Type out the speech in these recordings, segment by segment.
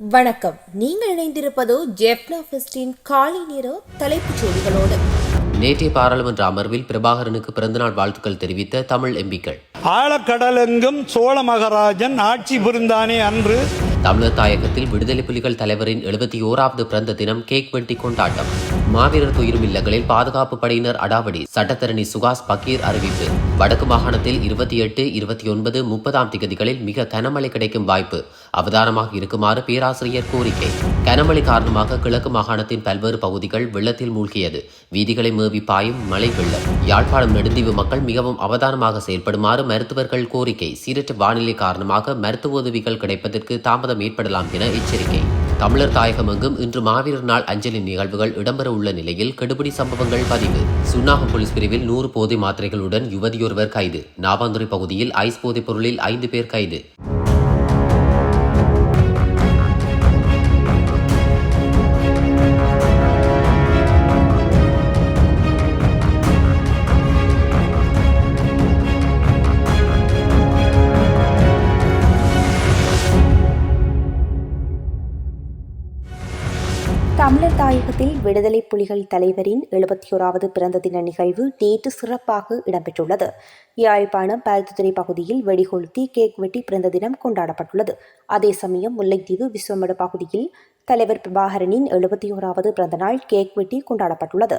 வணக்கம். நீங்கள் இணைந்திருப்பது ஜெப்னா ஃபெஸ்டின் காலை நேர தலைப்புச் செய்திகளோடு. நேற்றைய பாராளுமன்ற அமர்வில் பிரபாகரனுக்கு பிறந்தநாள் வாழ்த்துக்கள் தெரிவித்த தமிழ் எம்பிக்கள். ஆழக்கடலெங்கும் சோழ மகாராஜன் ஆட்சி புரிந்தானே அன்று. தமிழர் தாயகத்தில் விடுதலை புலிகள் தலைவரின் எழுபத்தி ஓராவது பிறந்த தினம் கேக் வெட்டி கொண்டாட்டம். மாவீரர் துயிரும் இல்லங்களில் பாதுகாப்பு படையினர் அடாவடி. சட்டத்தரணி சுகாஸ் பக்கீர் அறிவிப்பு. வடக்கு மாகாணத்தில் இருபத்தி எட்டு இருபத்தி ஒன்பது முப்பதாம் திகதிகளில் மிக கனமழை கிடைக்கும் வாய்ப்பு. அவதானமாக இருக்குமாறு பேராசிரியர் கோரிக்கை. கனமழை காரணமாக கிழக்கு மாகாணத்தின் பல்வேறு பகுதிகள் வெள்ளத்தில் மூழ்கியது. வீதிகளை மேவி பாயும் மழை வெள்ளம். யாழ்ப்பாணம் நெடுந்தீவு மக்கள் மிகவும் அவதானமாக செயல்படுமாறு மருத்துவர்கள் கோரிக்கை. சீரற்ற வானிலை காரணமாக மருத்துவ உதவிகள் கிடைப்பதற்கு தாமதம் ஏற்படலாம் என எச்சரிக்கை. தமிழர் தாயகமெங்கும் இன்று மாவீரர் நாள் அஞ்சலி நிகழ்வுகள் இடம்பெற உள்ள நிலையில் கெடுபிடி சம்பவங்கள் பதிவு. சுன்னாகம் போலீஸ் பிரிவில் நூறு போதை மாத்திரைகளுடன் யுவதியொருவர் கைது. நாவாந்துறை பகுதியில் ஐஸ் போதைப் பொருளில் ஐந்து பேர் கைது. தாயகத்தில் விடுதலை புலிகள் தலைவரின் எழுபத்தி ஓராவது பிறந்த தின நிகழ்வு நேற்று சிறப்பாக இடம்பெற்றுள்ளது. யாழ்ப்பாணம் பருத்துத்துறை பகுதியில் வெடிகொளுத்தி கேக் வெட்டி பிறந்த தினம் கொண்டாடப்பட்டுள்ளது. அதே சமயம் முல்லைத்தீவு விஸ்வமடு பகுதியில் தலைவர் பிரபாகரனின் எழுபத்தி ஓராவது பிறந்த நாள் கேக் வெட்டி கொண்டாடப்பட்டுள்ளது.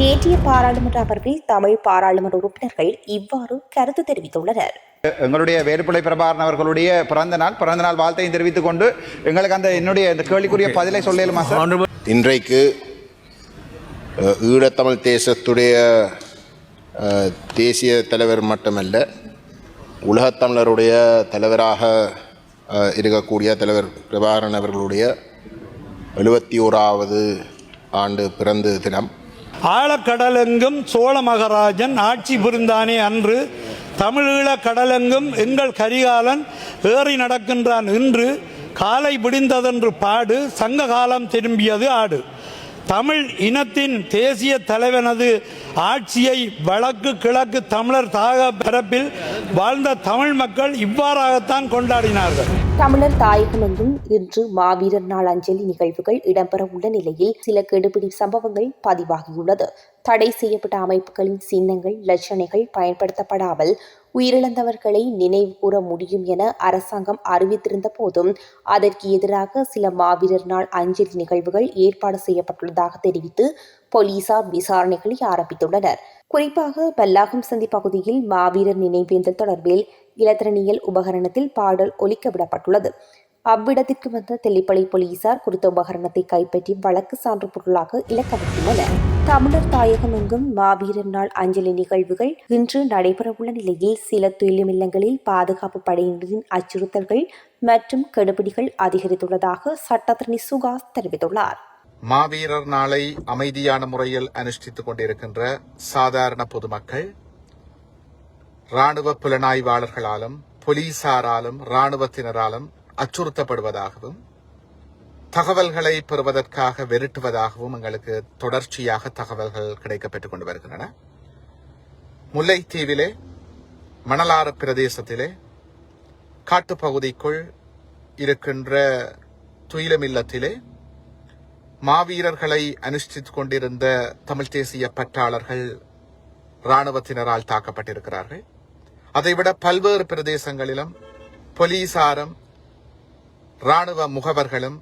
நேற்றைய பாராளுமன்ற அமர்வில் தமிழ் பாராளுமன்ற உறுப்பினர்கள் இவ்வாறு கருத்து தெரிவித்துள்ளனர். எங்களுடைய வேலுப்பிள்ளை பிரபாகரன் அவர்களுடைய பிறந்த நாள் பிறந்த நாள் வாழ்த்தையும் தெரிவித்துக் கொண்டு எங்களுக்கு அந்த என்னுடைய இந்த கேள்விக்குரிய பதிலை சொல்லலுமா சார்? இன்றைக்கு ஈழத்தமிழ் தேசத்துடைய தேசிய தலைவர் மட்டுமல்ல உலகத்தமிழருடைய தலைவராக இருக்கக்கூடிய தலைவர் பிரபாகரன் அவர்களுடைய எழுபத்தி ஓராவது ஆண்டு பிறந்த தினம். ஆழக்கடலெங்கும் சோழ மகாராஜன் ஆட்சி புரிந்தானே அன்று தமிழீழ கடலெங்கும் எங்கள் கரிகாலன் ஏறி நடக்கின்றான் இன்று காலை பிடிந்ததென்று பாடு சங்க காலம் திரும்பியது ஆடு. தமிழ் இனத்தின் தேசிய தலைவனது ஆட்சியை வழக்கு கிழக்கு தமிழர் தாக பரப்பில் வாழ்ந்த தமிழ் மக்கள் இவ்வாறாகத்தான் கொண்டாடினார்கள். தமிழர் தாயகமெங்கும் இன்று மாவீரர் நாள் அஞ்சலி நிகழ்வுகள் இடம்பெற உள்ள நிலையில் சில கெடுபிடி சம்பவங்கள் பதிவாகியுள்ளது. தடை செய்யப்பட்ட அமைப்புகளின் சின்னங்கள் லட்சணைகள் பயன்படுத்தப்படாமல் உயிரிழந்தவர்களை நினைவு கூற முடியும் என அரசாங்கம் அறிவித்திருந்த போதும் அதற்கு எதிராக சில மாவீரர் நாள் அஞ்சலி நிகழ்வுகள் ஏற்பாடு செய்யப்பட்டுள்ளதாக தெரிவித்து போலீசார் விசாரணைகளை ஆரம்பித்துள்ளனர். குறிப்பாக பல்லாகம் சந்தி பகுதியில் மாவீரர் நினைவேந்தல் தொடர்பில் இலத்திரனியல் உபகரணத்தில் பாடல் ஒலிக்க விடப்பட்டுள்ளது. அவ்விடத்திற்கு வந்த தெல்லிப்பளை போலீசார் குறித்த உபகரணத்தை கைப்பற்றி வழக்கு சான்று பொருளாக இலக்கவிட்டுள்ளனர் தமிழர் தாயகம் எங்கும் மாவீரர் நாள் அஞ்சலி நிகழ்வுகள் இன்று நடைபெறவுள்ள நிலையில் சில துயிலும் இல்லங்களில் பாதுகாப்பு படையினரின் அச்சுறுத்தல்கள் மற்றும் கெடுபிடிகள் அதிகரித்துள்ளதாக சட்டத்திரணி சுகாஸ் தெரிவித்துள்ளார். மாவீரர் நாளை அமைதியான முறையில் அனுஷ்டித்துக் கொண்டிருக்கின்ற சாதாரண பொதுமக்கள் ராணுவ புலனாய்வாளர்களாலும் போலீசாராலும் ராணுவத்தினராலும் அச்சுறுத்தப்படுவதாகவும் தகவல்களை பெறுவதற்காக வெருட்டுவதாகவும் எங்களுக்கு தொடர்ச்சியாக தகவல்கள் கிடைக்கப்பெற்றுக் கொண்டு வருகின்றன. முல்லைத்தீவிலே மணலாறு பிரதேசத்திலே காட்டுப்பகுதிக்குள் இருக்கின்ற துயிலமில்லத்திலே மாவீரர்களை அனுஷ்டித்துக் கொண்டிருந்த தமிழ் தேசிய பற்றாளர்கள் ராணுவத்தினரால் தாக்கப்பட்டிருக்கிறார்கள். அதைவிட பல்வேறு பிரதேசங்களிலும் போலீசாரும் ராணுவ முகவர்களும்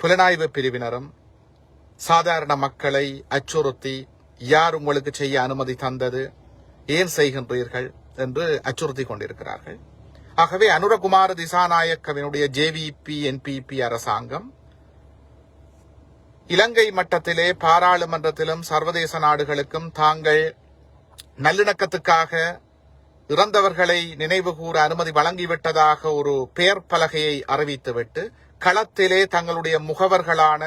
புலனாய்வு பிரிவினரும் சாதாரண மக்களை அச்சுறுத்தி யார் உங்களுக்கு செய்ய அனுமதி தந்தது ஏன் செய்கின்றீர்கள் என்று அச்சுறுத்தி கொண்டிருக்கிறார்கள். ஆகவே அனுரகுமார திசாநாயக்கவினுடைய ஜேவிபி என்பிபி அரசாங்கம் இலங்கை மட்டத்திலே பாராளுமன்றத்திலும் சர்வதேச நாடுகளுக்கும் தாங்கள் நல்லிணக்கத்துக்காக இறந்தவர்களை நினைவுகூர அனுமதி வழங்கிவிட்டதாக ஒரு பெயர் பலகையை அறிவித்துவிட்டு களத்திலே தங்களுடைய முகவர்களான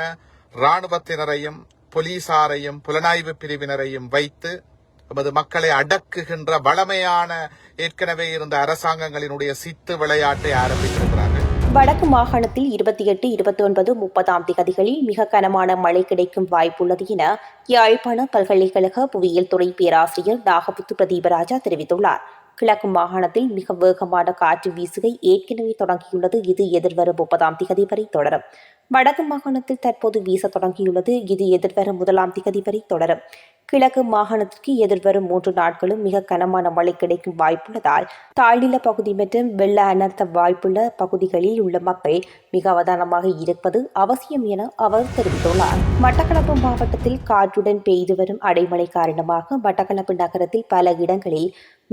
இராணுவத்தினரையும் போலீசாரையும் புலனாய்வு பிரிவினரையும் வைத்து நமது மக்களை அடக்குகின்ற வளமையான ஏற்கனவே இருந்த அரசாங்கங்களினுடைய சித்து விளையாட்டை ஆரம்பித்திருக்கிறார்கள். வடக்கு மாகாணத்தில் இருபத்தி எட்டு இருபத்தி ஒன்பது முப்பதாம் திகதிகளில் மிக கனமான மழை கிடைக்கும் வாய்ப்புள்ளது என யாழ்ப்பாண பல்கலைக்கழக புவியியல் துறை பேராசிரியர் நாகபுத்து பிரதீபராஜா தெரிவித்துள்ளார். கிழக்கு மாகாணத்தில் மிக வேகமான காற்று வீசுகை ஏற்கனவே தொடங்கியுள்ளது. இது எதிர்வரும் முப்பதாம் திகதி வரை தொடரும். வடக்கு மாகாணத்தில் தற்போது வீச தொடங்கியுள்ளது. இது எதிர்வரும் முதலாம் திகதி வரை தொடரும். கிழக்கு மாகாணத்திற்கு எதிர்வரும் மூன்று நாட்களும் மிக கனமான மழை கிடைக்கும் வாய்ப்புள்ளதால் தாழ்நில பகுதி மற்றும் வெள்ள அனர்த்த வாய்ப்புள்ள பகுதிகளில் உள்ள மக்கள் மிக அவதானமாக இருப்பது அவசியம் என அவர் தெரிவித்துள்ளார். மட்டக்களப்பு மாவட்டத்தில் காற்றுடன் பெய்து வரும் அடைமழை காரணமாக மட்டக்களப்பு நகரத்தில் பல இடங்களில்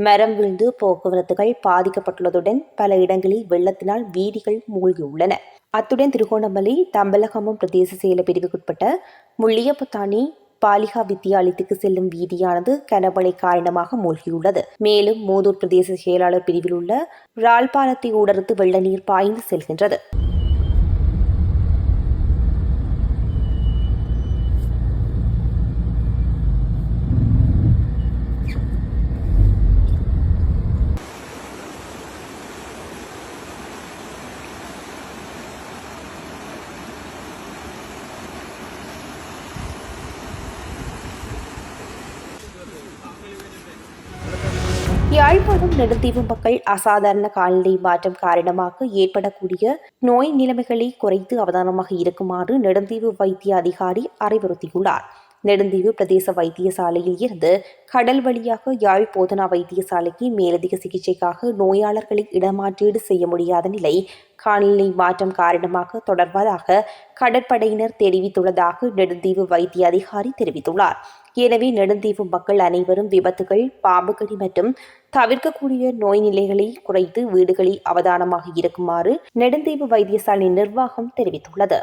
மரம் விழுந்து போக்குவரத்துகள் பாதிக்கப்பட்டுள்ளதுடன் பல இடங்களில் வெள்ளத்தினால் வீதிகள் மூழ்கியுள்ளன. அத்துடன் திருகோணமலை தம்பலகமம் பிரதேச செயல பிரிவுக்குட்பட்ட முள்ளியப்பத்தானி பாலிகா வித்தியாலயத்துக்கு செல்லும் வீதியானது கனமழை காரணமாக மூழ்கியுள்ளது. மேலும் மூதூர் பிரதேச செயலாளர் பிரிவில் உள்ள ரால்பாலத்தை ஊடறுத்து வெள்ள நீர் பாய்ந்து செல்கின்றது. யாழ்ப்பாணம் நெடுந்தீவு மக்கள் அசாதாரண காலநிலை மாற்றம் காரணமாக ஏற்படக்கூடிய நோய் நிலைமைகளை குறைத்து அவதானமாக இருக்குமாறு நெடுந்தீவு வைத்திய அதிகாரி அறிவுறுத்தியுள்ளார். நெடுந்தீவு பிரதேச வைத்தியசாலையில் இருந்து கடல் வழியாக யாழ் போதனா வைத்தியசாலைக்கு மேலதிக சிகிச்சைக்காக நோயாளர்களை இடமாற்றீடு செய்ய முடியாத நிலை காலநிலை மாற்றம் காரணமாக தொடர்வதாக கடற்படையினர் தெரிவித்துள்ளதாக நெடுந்தீவு வைத்திய அதிகாரி தெரிவித்துள்ளார். எனவே நெடுந்தீவு மக்கள் அனைவரும் விபத்துகள் பாம்புக்கடி மற்றும் தவிர்க்கக்கூடிய நோய் நிலைகளை குறைத்து வீடுகளில் அவதானமாக இருக்குமாறு நெடுந்தீவு வைத்தியசாலை நிர்வாகம் தெரிவித்துள்ளது.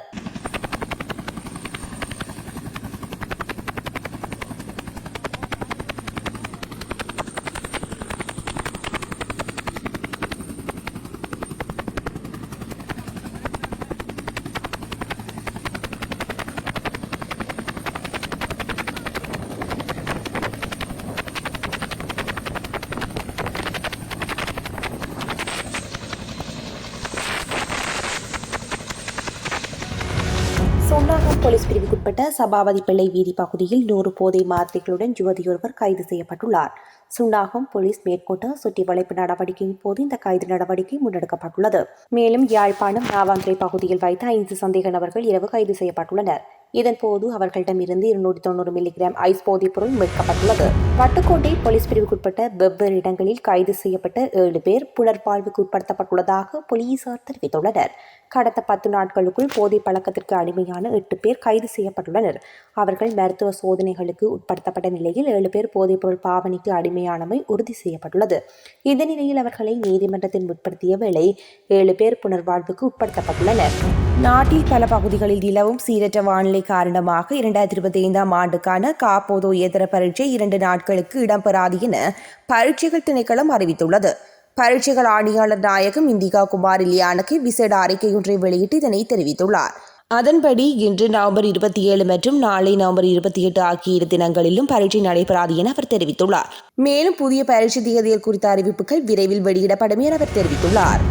சுன்னாகம் போலீஸ் பிரிவுக்குட்பட்ட சபாபதி பிள்ளை வீதி பகுதியில் நூறு போதை மாத்திரைகளுடன் யுவதியொருவர் கைது செய்யப்பட்டுள்ளார். சுன்னாகம் போலீஸ் மேற்கொண்ட சுற்றி வளைப்பு நடவடிக்கையின் போது இந்த கைது நடவடிக்கை முன்னெடுக்கப்பட்டுள்ளது. மேலும் யாழ்ப்பாணம் நாவாந்திரை பகுதியில் வைத்த ஐந்து சந்தேக நபர்கள் இரவு கைது செய்யப்பட்டுள்ளனர். இதன்போது அவர்களிடமிருந்து இருநூற்றி தொண்ணூறு மில்லிகிராம் ஐஸ் போதைப் பொருள் மீட்கப்பட்டுள்ளது. பட்டுக்கோட்டை போலீஸ் பிரிவுக்குட்பட்ட வெவ்வேறு இடங்களில் கைது செய்யப்பட்ட ஏழு பேர் புனர்வாழ்வுக்கு உட்படுத்தப்பட்டுள்ளதாக போலீசார் தெரிவித்துள்ளனர். கடந்த பத்து நாட்களுக்குள் போதை பழக்கத்திற்கு அடிமையான எட்டு பேர் கைது செய்யப்பட்டுள்ளனர். அவர்கள் மருத்துவ சோதனைகளுக்கு உட்படுத்தப்பட்ட நிலையில் ஏழு பேர் போதைப்பொருள் பாவனைக்கு அடிமை அடிமையானமை உறுதி செய்யப்பட்டுள்ளது. இந்த நிலையில் அவர்களை நீதிமன்றத்தில் முற்படுத்திய வேளை ஏழு பேர் புனர்வாழ்வுக்கு உட்படுத்தப்பட்டுள்ளனர். நாட்டில் பல பகுதிகளில் நிலவும் சீரற்ற வானிலை காரணமாக இரண்டாயிரத்தி இருபத்தி ஐந்தாம் ஆண்டுக்கான காப்போதோ ஏதர பரீட்சை இரண்டு நாட்களுக்கு இடம்பெறாது என பரீட்சைகள் திணைக்களம் அறிவித்துள்ளது. பரீட்சைகள் ஆணையாளர் நாயகம் இந்திகா குமார் இலியானுக்கு விசேட அறிக்கை ஒன்றை வெளியிட்டு இதனை தெரிவித்துள்ளார். அதன்படி இன்று நவம்பர் இருபத்தி ஏழு மற்றும் நாளை நவம்பர் இருபத்தி எட்டு ஆகிய இரு தினங்களிலும் பரீட்சை நடைபெறாது என அவர் தெரிவித்துள்ளார். மேலும் புதிய பரீட்சை தேதிகள் குறித்த அறிவிப்புகள் விரைவில் வெளியிடப்படும் என அவர் தெரிவித்துள்ளார்.